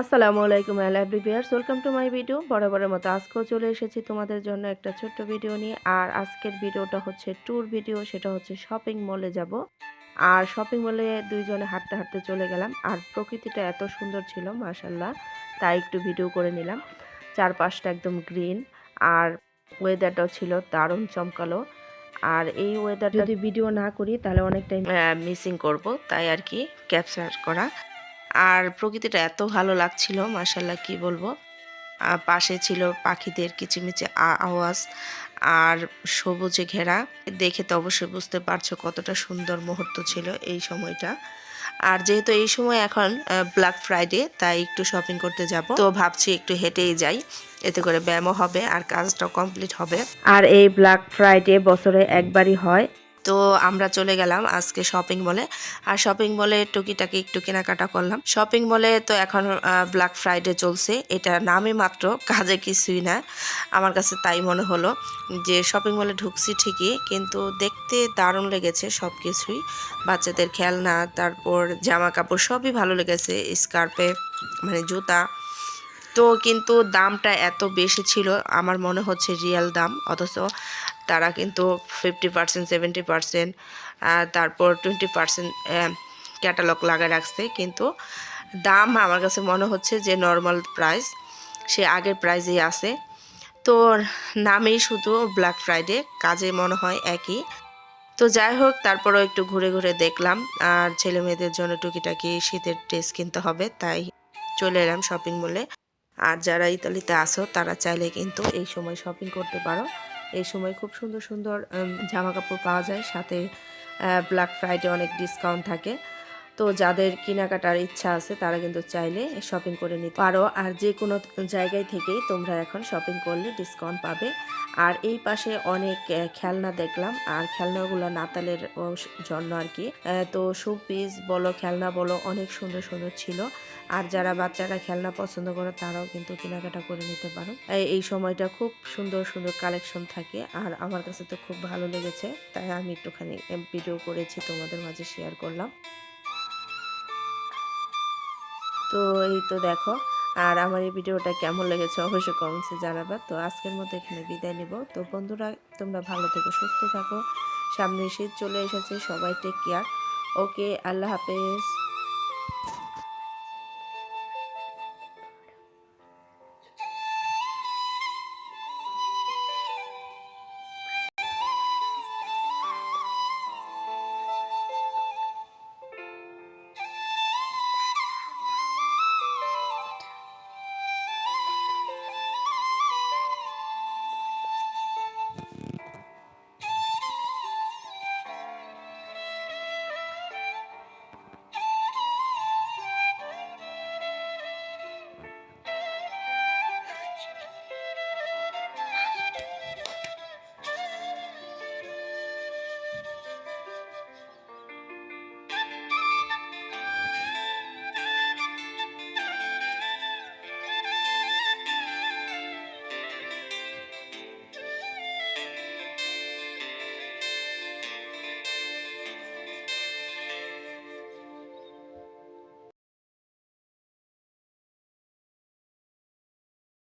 আসসালামু আলাইকুম every viewers welcome to my video. বরাবরের মতো আজকেও চলে এসেছি তোমাদের জন্য একটা ছোট্ট ভিডিও নিয়ে। আর আজকের ভিডিওটা হচ্ছে ট্যুর ভিডিও সেটা হচ্ছে শপিং মলে যাব। আর শপিং মলে দুইজনে হাঁটতে হাঁটতে চলে গেলাম। আর প্রকৃতিটা এত সুন্দর ছিল মাশাল্লাহ তাই একটু ভিডিও করে নিলাম। চারপাশটা একদম গ্রিন আর ওয়েদারটাও ছিল দারুণ চমকালো। আর এই ওয়েদার যদি ভিডিও না করি তাহলে অনেকটাই মিসিং করব। তাই আর কি ক্যাপচার করা। আর প্রকৃতিটা এত ভালো লাগছিল মাসাল্লাহ কি বলব। পাশে ছিল পাখিদের কিচিমিচি আওয়াজ আর সবুজে ঘেরা। দেখে তো অবশ্যই বুঝতে পারছ কতটা সুন্দর মুহূর্ত ছিল এই সময়টা। আর যেহেতু এই সময় এখন ব্ল্যাক ফ্রাইডে তাই একটু শপিং করতে যাব। তো ভাবছি একটু হেঁটেই যাই, এতে করে ব্যায়ামও হবে আর কাজটাও কমপ্লিট হবে। আর এই ব্ল্যাক ফ্রাইডে বছরে একবারই হয় তো আমরা চলে গেলাম আজকে শপিং মলে আর শপিং মলে টুকিটাকি একটু কেনাকাটা করলাম। শপিং মলে তো এখন ব্ল্যাক ফ্রাইডে চলছে। এটা নামে মাত্র কাজে কিছুই না। আমার কাছে তাই মনে হলো যে শপিং মলে ঢুকছি ঠিকই, কিন্তু দেখতে দারুণ লেগেছে সব কিছুই বাচ্চাদের খেলনা, তারপর জামা কাপড় সবই ভালো লেগেছে স্কার্পে মানে জুতা। তো কিন্তু দামটা এত বেশি ছিল, আমার মনে হচ্ছে রিয়েল দাম। অথচ তারা কিন্তু ফিফটি পার্সেন্ট সেভেন্টি পার্সেন্ট তারপর টোয়েন্টি পার্সেন্ট ক্যাটালগ লাগা রাখছে। কিন্তু দাম আমার কাছে মনে হচ্ছে যে নর্মাল প্রাইস সে আগের প্রাইজেই আছে। তো নামেই শুধু ব্ল্যাক ফ্রাইডে কাজে মনে হয় একই। তো যাই হোক, তারপরও একটু ঘুরে ঘুরে দেখলাম। আর ছেলে মেয়েদের জন্য টুকিটাকি শীতের ড্রেস কিনতে হবে, তাই চলে এলাম শপিং মলে আর যারা ইতালিতে আসো তারা চাইলে কিন্তু এই সময় শপিং করতে পারো। এই সময় খুব সুন্দর সুন্দর জামা কাপড় পাওয়া যায়। সাথে ব্ল্যাক ফ্রাইডে অনেক ডিসকাউন্ট থাকে। তো যাদের কেনাকাটার ইচ্ছা আছে, তারা কিন্তু চাইলে শপিং করে নিতে পারো। আর যে কোনো জায়গায় থেকেই তোমরা এখন শপিং করলে ডিসকাউন্ট পাবে। আর এই পাশে অনেক খেলনা দেখলাম। আর খেলনাগুলো নাতালের জন্য আর কি। তো শোপিস বলো, খেলনা বলো, অনেক সুন্দর সুন্দর ছিল। আর যারা বাচ্চারা খেলনা পছন্দ করে, তারাও কিন্তু কেনাকাটা করে নিতে পারো। এই সময়টা খুব সুন্দর সুন্দর কালেকশন থাকে। আর আমার কাছে তো খুব ভালো লেগেছে। তাই আমি একটুখানি ভিডিও করেছি, তোমাদের মাঝে শেয়ার করলাম। তো এই তো দেখো। আর আমার এই ভিডিওটা কেমন লেগেছে অবশ্যই কমেন্টসে জানাবা। তো আজকের মতো এখানে বিদায় নিব। তো বন্ধুরা, তোমরা ভালো থেকো, সুস্থ থাকো। সামনে শীত চলে এসেছে, সবাই টেক কেয়ার ওকে আল্লাহ হাফেজ।